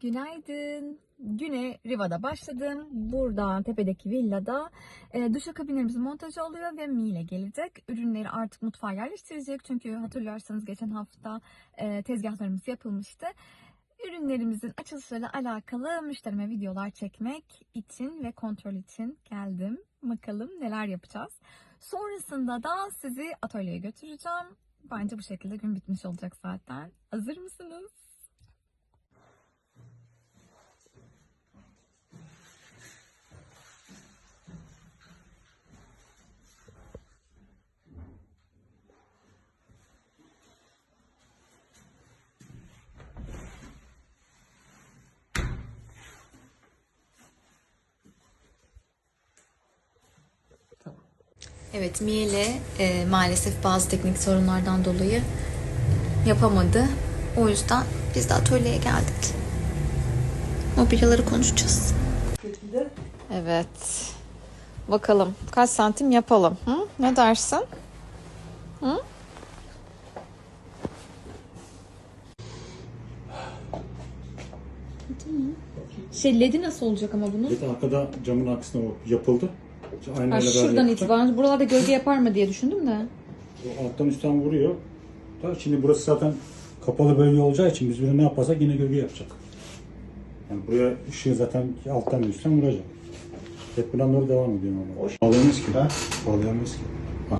Günaydın. Güne Riva'da başladım. Buradan tepedeki villada e, duşakabinlerimizin montajı oluyor ve Mi ile gelecek. Ürünleri artık mutfağa yerleştirecek. Çünkü hatırlarsanız geçen hafta e, tezgahlarımız yapılmıştı. Ürünlerimizin açılışıyla alakalı müşterime videolar çekmek için ve kontrol için geldim. Bakalım neler yapacağız. Sonrasında da sizi atölyeye götüreceğim. Bence bu şekilde gün bitmiş olacak zaten. Hazır mısınız? Evet Miele e, maalesef bazı teknik sorunlardan dolayı yapamadı. O yüzden biz de atölyeye geldik. Mobilyaları konuşacağız. Evet. Bakalım kaç santim yapalım. Hı? Ne dersin? Hı? Şey ledi nasıl olacak ama bunun? Bir de arkada camın o yapıldı. Aynı Ha, öyle şuradan itibaren buralarda gölge yapar mı diye düşündüm de. O alttan üstten vuruyor. Da şimdi burası zaten kapalı bölge olacağı için biz bunu ne yaparsak yine gölge yapacak. Yani buraya ışığı zaten alttan üstten vuracak. Hep buradan doğru devam ediyor ama. Bağlayamayız ki. Ha? Bağlayamayız ki.